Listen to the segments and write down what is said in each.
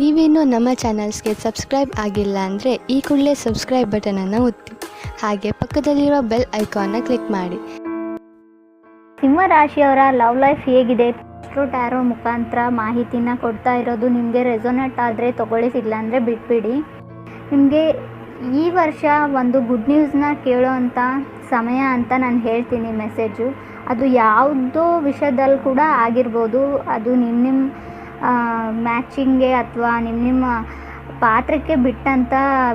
ನೀವಿನ್ನೂ ನಮ್ಮ ಚಾನಲ್ಸ್ಗೆ ಸಬ್ಸ್ಕ್ರೈಬ್ ಆಗಿಲ್ಲ ಅಂದರೆ ಈ ಕೂಡಲೇ ಸಬ್ಸ್ಕ್ರೈಬ್ ಬಟನನ್ನು ಒತ್ತಿ. ಹಾಗೆ ಪಕ್ಕದಲ್ಲಿರುವ ಬೆಲ್ ಐಕಾನ್ನ ಕ್ಲಿಕ್ ಮಾಡಿ. ಸಿಂಹ ರಾಶಿಯವರ ಲವ್ ಲೈಫ್ ಹೇಗಿದೆ? ಟ್ಯಾರೋ ಮುಖಾಂತರ ಮಾಹಿತಿನ ಕೊಡ್ತಾ ಇರೋದು ನಿಮಗೆ ರೆಸೋನೆಟ್ ಆದರೆ ತೊಗೊಳ್ಳಿ ಇಲ್ಲ ಅಂದರೆ ಬಿಟ್ಬಿಡಿ. ನಿಮಗೆ ಈ ವರ್ಷ ಒಂದು ಗುಡ್ ನ್ಯೂಸ್ನ ಕೇಳೋವಂಥ ಸಮಯ ಅಂತ ನಾನು ಹೇಳ್ತೀನಿ ಮೆಸೇಜು. ಅದು ಯಾವುದೋ ವಿಷಯದಲ್ಲಿ ಕೂಡ ಆಗಿರ್ಬೋದು. ಅದು ನಿಮ್ಮ ನಿಮ್ಮ ಮ್ಯಾಚಿಂಗ್ಗೆ ಅಥವಾ ನಿಮ್ಮ ನಿಮ್ಮ ಪಾತ್ರಕ್ಕೆ ಬಿಟ್ಟಂಥ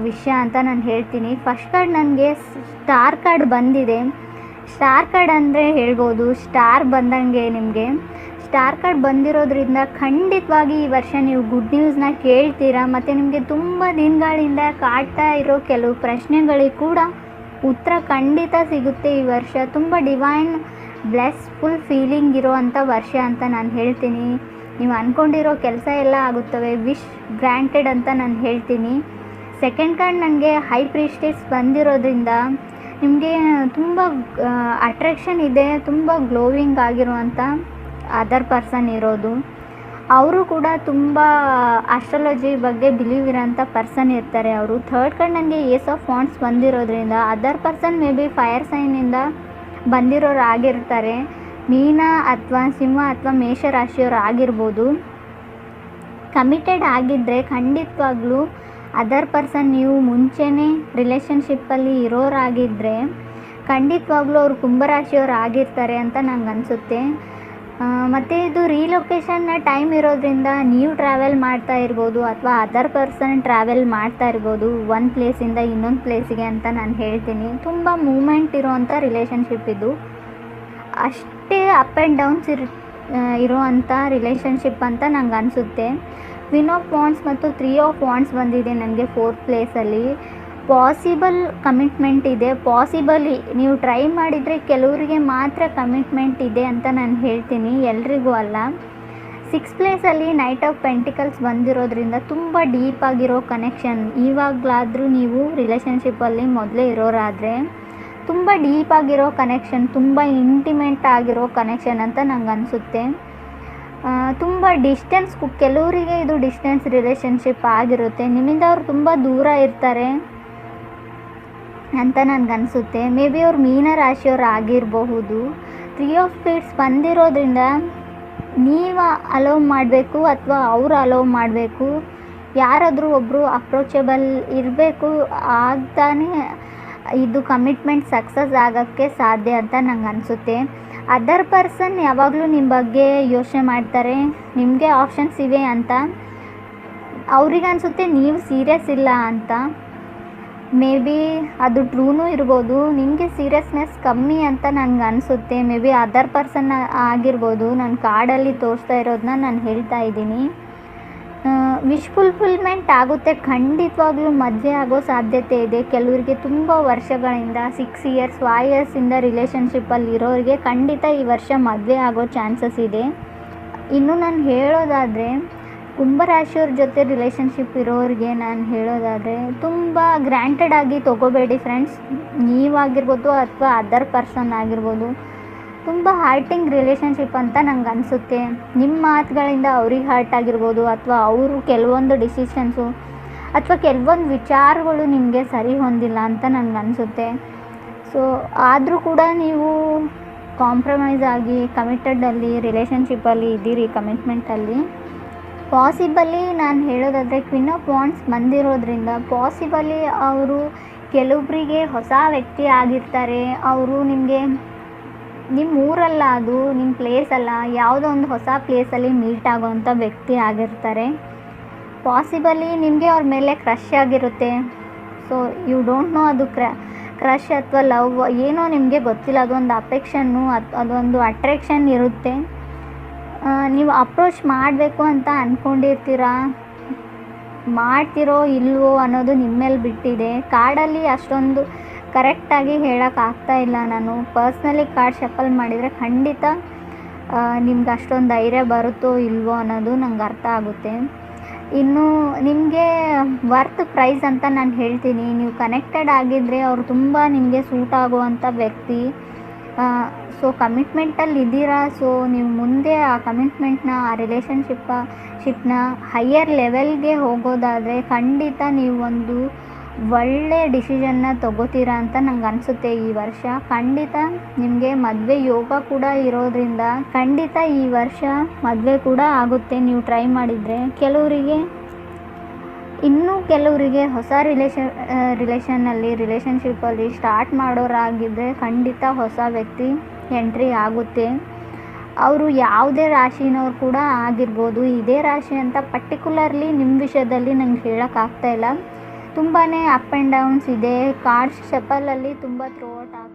ವಿಷಯ ಅಂತ ನಾನು ಹೇಳ್ತೀನಿ. ಫಸ್ಟ್ ಕಾರ್ಡ್ ನನಗೆ ಸ್ಟಾರ್ ಕಾರ್ಡ್ ಬಂದಿದೆ. ಸ್ಟಾರ್ ಕಾರ್ಡ್ ಅಂದರೆ ಹೇಳ್ಬೋದು ಸ್ಟಾರ್ ಬಂದಂಗೆ ನಿಮಗೆ. ಸ್ಟಾರ್ ಕಾರ್ಡ್ ಬಂದಿರೋದ್ರಿಂದ ಖಂಡಿತವಾಗಿ ಈ ವರ್ಷ ನೀವು ಗುಡ್ ನ್ಯೂಸ್ನ ಕೇಳ್ತೀರಾ? ಮತ್ತು ನಿಮಗೆ ತುಂಬ ದಿನಗಳಿಂದ ಕಾಡ್ತಾ ಇರೋ ಕೆಲವು ಪ್ರಶ್ನೆಗಳಿಗೆ ಕೂಡ ಉತ್ತರ ಖಂಡಿತ ಸಿಗುತ್ತೆ ಈ ವರ್ಷ. ತುಂಬ ಡಿವೈನ್ ಬ್ಲೆಸ್ಫುಲ್ ಫೀಲಿಂಗ್ ಇರೋವಂಥ ವರ್ಷ ಅಂತ ನಾನು ಹೇಳ್ತೀನಿ. ನೀವು ಅಂದ್ಕೊಂಡಿರೋ ಕೆಲಸ ಎಲ್ಲ ಆಗುತ್ತವೆ. ವಿಶ್ ಗ್ರ್ಯಾಂಟೆಡ್ ಅಂತ ನಾನು ಹೇಳ್ತೀನಿ. ಸೆಕೆಂಡ್ ಕಾರ್ಡ್ ನನಗೆ ಹೈ ಪ್ರಿಸ್ಟೇಸ್ ಬಂದಿರೋದ್ರಿಂದ ನಿಮಗೆ ತುಂಬ ಅಟ್ರಾಕ್ಷನ್ ಇದೆ, ತುಂಬ ಗ್ಲೋವಿಂಗ್ ಆಗಿರುವಂಥ ಅದರ್ ಪರ್ಸನ್ ಇರೋದು. ಅವರು ಕೂಡ ತುಂಬ ಆಸ್ಟ್ರಾಲಜಿ ಬಗ್ಗೆ ಬಿಲೀವ್ ಇರೋಂಥ ಪರ್ಸನ್ ಇರ್ತಾರೆ ಅವರು. ಥರ್ಡ್ ಕಾರ್ಡ್ ನನಗೆ ಏಸ್ ಆಫ್ ಫಾಂಟ್ಸ್ ಬಂದಿರೋದ್ರಿಂದ other person may be fire ಸೈನಿಂದ ಬಂದಿರೋರು ಆಗಿರ್ತಾರೆ. ಮೀನ ಅಥವಾ ಸಿಂಹ ಅಥವಾ ಮೇಷರಾಶಿಯವರು ಆಗಿರ್ಬೋದು ಕಮಿಟೆಡ್ ಆಗಿದ್ದರೆ ಖಂಡಿತವಾಗ್ಲೂ ಅದರ್ ಪರ್ಸನ್ ನೀವು ಮುಂಚೆನೇ ರಿಲೇಷನ್ಶಿಪ್ಪಲ್ಲಿ ಇರೋರಾಗಿದ್ದರೆ ಖಂಡಿತವಾಗ್ಲೂ ಅವರು ಕುಂಭರಾಶಿಯವರು ಆಗಿರ್ತಾರೆ ಅಂತ ನಂಗೆ ಅನಿಸುತ್ತೆ. ಮತ್ತು ಇದು ರೀಲೊಕೇಶನ್ನ ಟೈಮ್ ಇರೋದ್ರಿಂದ ನೀವು ಟ್ರಾವೆಲ್ ಮಾಡ್ತಾ ಇರ್ಬೋದು ಅಥವಾ ಅದರ್ ಪರ್ಸನ್ ಟ್ರಾವೆಲ್ ಮಾಡ್ತಾ ಇರ್ಬೋದು ಒಂದು ಪ್ಲೇಸಿಂದ ಇನ್ನೊಂದು ಪ್ಲೇಸಿಗೆ ಅಂತ ನಾನು ಹೇಳ್ತೀನಿ. ತುಂಬ ಮೂಮೆಂಟ್ ಇರೋವಂಥ ರಿಲೇಷನ್ಶಿಪ್ ಇದು. ಅಷ್ಟೇ ಅಪ್ ಆ್ಯಂಡ್ ಡೌನ್ಸ್ ಇರ್ ಇರುವಂಥ ರಿಲೇಷನ್ಶಿಪ್ ಅಂತ ನಂಗೆ ಅನಿಸುತ್ತೆ. ವಿನ್ ಆಫ್ ವಾಂಡ್ಸ್ ಮತ್ತು ತ್ರೀ ಆಫ್ ಪಾಂಡ್ಸ್ ಬಂದಿದೆ ನನಗೆ ಫೋರ್ತ್ ಪ್ಲೇಸಲ್ಲಿ ಪಾಸಿಬಲ್ ಕಮಿಟ್ಮೆಂಟ್ ಇದೆ. ಪಾಸಿಬಲಿ ನೀವು ಟ್ರೈ ಮಾಡಿದರೆ ಕೆಲವರಿಗೆ ಮಾತ್ರ ಕಮಿಟ್ಮೆಂಟ್ ಇದೆ ಅಂತ ನಾನು ಹೇಳ್ತೀನಿ, ಎಲ್ರಿಗೂ ಅಲ್ಲ. ಸಿಕ್ಸ್ ಪ್ಲೇಸಲ್ಲಿ ನೈಟ್ ಆಫ್ ಪೆಂಟಿಕಲ್ಸ್ ಬಂದಿರೋದ್ರಿಂದ ತುಂಬ ಡೀಪ್ ಆಗಿರೋ ಕನೆಕ್ಷನ್ ಇವಾಗಲಾದರೂ ನೀವು ರಿಲೇಷನ್ಶಿಪ್ಪಲ್ಲಿ ಮೊದಲೇ ಇರೋರಾದರೆ ತುಂಬ ಡೀಪ್ ಆಗಿರೋ ಕನೆಕ್ಷನ್ ತುಂಬ ಇಂಟಿಮೇಟ್ ಆಗಿರೋ ಕನೆಕ್ಷನ್ ಅಂತ ನಂಗೆ ಅನಿಸುತ್ತೆ. ತುಂಬ ಡಿಸ್ಟೆನ್ಸ್ ಕೆಲವರಿಗೆ ಇದು ಡಿಸ್ಟೆನ್ಸ್ ರಿಲೇಷನ್ಶಿಪ್ ಆಗಿರುತ್ತೆ. ನಿಮ್ಮಿಂದ ಅವ್ರು ತುಂಬ ದೂರ ಇರ್ತಾರೆ ಅಂತ ನನಗನ್ಸುತ್ತೆ ಮೇ ಬಿ ಅವ್ರು ಮೀನ ರಾಶಿಯವ್ರು ಆಗಿರಬಹುದು. ತ್ರೀ ಆಫ್ ಸ್ಪೀಡ್ಸ್ ಬಂದಿರೋದ್ರಿಂದ ನೀವು ಅಲೋವ್ ಮಾಡಬೇಕು ಅಥವಾ ಅವರು ಅಲೋವ್ ಮಾಡಬೇಕು. ಯಾರಾದರೂ ಒಬ್ಬರು ಅಪ್ರೋಚಬಲ್ ಇರಬೇಕು ಆಗ್ತಾನೆ ಇದು ಕಮಿಟ್ಮೆಂಟ್ ಸಕ್ಸಸ್ ಆಗೋಕ್ಕೆ ಸಾಧ್ಯ ಅಂತ ನಂಗೆ ಅನಿಸುತ್ತೆ. ಅದರ್ ಪರ್ಸನ್ ಯಾವಾಗಲೂ ನಿಮ್ಮ ಬಗ್ಗೆ ಯೋಚನೆ ಮಾಡ್ತಾರೆ, ನಿಮಗೆ ಆಪ್ಷನ್ಸ್ ಇವೆ ಅಂತ. ಅವ್ರಿಗೆ ಅನಿಸುತ್ತೆ ನೀವು ಸೀರಿಯಸ್ ಇಲ್ಲ ಅಂತ. ಮೇ ಬಿ ಅದು ಟ್ರೂನೂ ಇರ್ಬೋದು, ನಿಮಗೆ ಸೀರಿಯಸ್ನೆಸ್ ಕಮ್ಮಿ ಅಂತ ನನಗೆ ಅನಿಸುತ್ತೆ. ಮೇ ಬಿ ಅದರ್ ಪರ್ಸನ್ ಆಗಿರ್ಬೋದು, ನಾನು ಕಾರ್ಡಲ್ಲಿ ತೋರಿಸ್ತಾ ಇರೋದನ್ನ ನಾನು ಹೇಳ್ತಾ ಇದ್ದೀನಿ. ವಿಶ್ ಫುಲ್ಫಿಲ್ಮೆಂಟ್ ಆಗುತ್ತೆ. ಖಂಡಿತವಾಗ್ಲೂ ಮದುವೆ ಆಗೋ ಸಾಧ್ಯತೆ ಇದೆ. ಕೆಲವರಿಗೆ ತುಂಬ ವರ್ಷಗಳಿಂದ ಸಿಕ್ಸ್ ಇಯರ್ಸ್ ಫೈವ್ ಇಯರ್ಸಿಂದ ರಿಲೇಷನ್ಶಿಪ್ಪಲ್ಲಿ ಇರೋರಿಗೆ ಖಂಡಿತ ಈ ವರ್ಷ ಮದುವೆ ಆಗೋ ಚಾನ್ಸಸ್ ಇದೆ. ಇನ್ನು ನಾನು ಹೇಳೋದಾದರೆ, ಕುಂಭರಾಶಿಯವ್ರ ಜೊತೆ ರಿಲೇಷನ್ಶಿಪ್ ಇರೋರಿಗೆ ನಾನು ಹೇಳೋದಾದರೆ, ತುಂಬ ಗ್ರ್ಯಾಂಟೆಡ್ ಆಗಿ ತೊಗೋಬೇಡಿ ಫ್ರೆಂಡ್ಸ್ ನೀವಾಗಿರ್ಬೋದು ಅಥವಾ ಅದರ್ ಪರ್ಸನ್ ಆಗಿರ್ಬೋದು. ತುಂಬ ಹಾರ್ಟಿಂಗ್ ರಿಲೇಷನ್ಶಿಪ್ ಅಂತ ನಂಗೆ ಅನಿಸುತ್ತೆ. ನಿಮ್ಮ ಮಾತುಗಳಿಂದ ಅವ್ರಿಗೆ ಹರ್ಟ್ ಆಗಿರ್ಬೋದು ಅಥವಾ ಅವರು ಕೆಲವೊಂದು ಡಿಸಿಷನ್ಸು ಅಥವಾ ಕೆಲವೊಂದು ವಿಚಾರಗಳು ನಿಮಗೆ ಸರಿ ಹೊಂದಿಲ್ಲ ಅಂತ ನನಗೆ ಅನಿಸುತ್ತೆ. ಸೊ ಆದರೂ ಕೂಡ ನೀವು ಕಾಂಪ್ರಮೈಸ್ ಆಗಿ ಕಮಿಟೆಡಲ್ಲಿ ರಿಲೇಷನ್ಶಿಪ್ಪಲ್ಲಿ ಇದ್ದೀರಿ ಕಮಿಟ್ಮೆಂಟಲ್ಲಿ ಪಾಸಿಬಲಿ ನಾನು ಹೇಳೋದಾದರೆ ಕ್ವಿನ್ ಆಫ್ ವಾಂಡ್ಸ್ ಬಂದಿರೋದ್ರಿಂದ ಪಾಸಿಬಲಿ ಅವರು ಕೆಲವೊಬ್ಬರಿಗೆ ಹೊಸ ವ್ಯಕ್ತಿ ಆಗಿರ್ತಾರೆ. ಅವರು ನಿಮಗೆ ನಿಮ್ಮ ಊರಲ್ಲ ಅದು ನಿಮ್ಮ ಪ್ಲೇಸ್ ಅಲ್ಲ, ಯಾವುದೋ ಒಂದು ಹೊಸ ಪ್ಲೇಸಲ್ಲಿ ಮೀಟ್ ಆಗೋವಂಥ ವ್ಯಕ್ತಿ ಆಗಿರ್ತಾರೆ. ಪಾಸಿಬಲಿ ನಿಮಗೆ ಅವ್ರ ಮೇಲೆ ಕ್ರಶ್ ಆಗಿರುತ್ತೆ. ಸೊ ಯು ಡೋಂಟ್ ನೋ ಅದು ಕ್ರ ಕ್ರಶ್ ಅಥವಾ ಲವ್ ಏನೋ ನಿಮಗೆ ಗೊತ್ತಿಲ್ಲ, ಅದೊಂದು ಅಪೆಕ್ಷನ್ನು ಅದು, ಅದೊಂದು ಅಟ್ರಾಕ್ಷನ್ ಇರುತ್ತೆ. ನೀವು ಅಪ್ರೋಚ್ ಮಾಡಬೇಕು ಅಂತ ಅಂದ್ಕೊಂಡಿರ್ತೀರ ಮಾಡ್ತಿರೋ ಇಲ್ವೋ ಅನ್ನೋದು ನಿಮ್ಮ ಮೇಲೆ ಬಿಟ್ಟಿದೆ. ಕಾಡಲ್ಲಿ ಅಷ್ಟೊಂದು ಕರೆಕ್ಟಾಗಿ ಹೇಳೋಕ್ಕಾಗ್ತಾ ಇಲ್ಲ. ನಾನು ಪರ್ಸ್ನಲಿ ಕಾರ್ಡ್ ಶಫಲ್ ಮಾಡಿದರೆ ಖಂಡಿತ ನಿಮ್ಗೆ ಅಷ್ಟೊಂದು ಧೈರ್ಯ ಬರುತ್ತೋ ಇಲ್ವೋ ಅನ್ನೋದು ನಂಗೆ ಅರ್ಥ ಆಗುತ್ತೆ. ಇನ್ನು ನಿಮಗೆ ವರ್ತ್ ಪ್ರೈಸ್ ಅಂತ ನಾನು ಹೇಳ್ತೀನಿ. ನೀವು ಕನೆಕ್ಟೆಡ್ ಆಗಿದ್ದರೆ ಅವರು ತುಂಬ ನಿಮಗೆ ಸೂಟ್ ಆಗುವಂಥ ವ್ಯಕ್ತಿ. ಸೊ ಕಮಿಟ್ಮೆಂಟಲ್ಲಿ ಇದ್ದೀರಾ? ಸೊ ನೀವು ಮುಂದೆ ಆ ಕಮಿಟ್ಮೆಂಟ್ನ ಆ ರಿಲೇಷನ್ಶಿಪ್ಪ ಶಿಪ್ನ ಹೈಯರ್ ಲೆವೆಲ್ಗೆ ಹೋಗೋದಾದರೆ ಖಂಡಿತ ನೀವು ಒಂದು ಒಳ್ಳೆ ಡಿಸಿಷನ್ನ ತಗೋತೀರಾ ಅಂತ ನಂಗೆ ಅನಿಸುತ್ತೆ ಈ ವರ್ಷ. ಖಂಡಿತ ನಿಮಗೆ ಮದುವೆ ಯೋಗ ಕೂಡ ಇರೋದ್ರಿಂದ ಖಂಡಿತ ಈ ವರ್ಷ ಮದುವೆ ಕೂಡ ಆಗುತ್ತೆ ನೀವು ಟ್ರೈ ಮಾಡಿದರೆ. ಕೆಲವರಿಗೆ ಇನ್ನೂ ಕೆಲವರಿಗೆ ಹೊಸ ರಿಲೇಷನ್ ರಿಲೇಷನ್ನಲ್ಲಿ ರಿಲೇಷನ್ಶಿಪ್ಪಲ್ಲಿ ಸ್ಟಾರ್ಟ್ ಮಾಡೋರಾಗಿದ್ದರೆ ಖಂಡಿತ ಹೊಸ ವ್ಯಕ್ತಿ ಎಂಟ್ರಿ ಆಗುತ್ತೆ. ಅವರು ಯಾವುದೇ ರಾಶಿನವ್ರು ಕೂಡ ಆಗಿರ್ಬೋದು. ಇದೇ ರಾಶಿ ಅಂತ ಪರ್ಟಿಕ್ಯುಲರ್ಲಿ ನಿಮ್ಮ ವಿಷಯದಲ್ಲಿ ನಂಗೆ ಹೇಳೋಕ್ಕಾಗ್ತಾಯಿಲ್ಲ ತುಂಬಾ ಅಪ್ ಆ್ಯಂಡ್ ಡೌನ್ಸ್ ಇದೆ. ಕಾರ್ಡ್ಸ್ ಅಲ್ಲಿ ತುಂಬ ಥ್ರೋ ಔಟ್ ಆಗ್ತಾ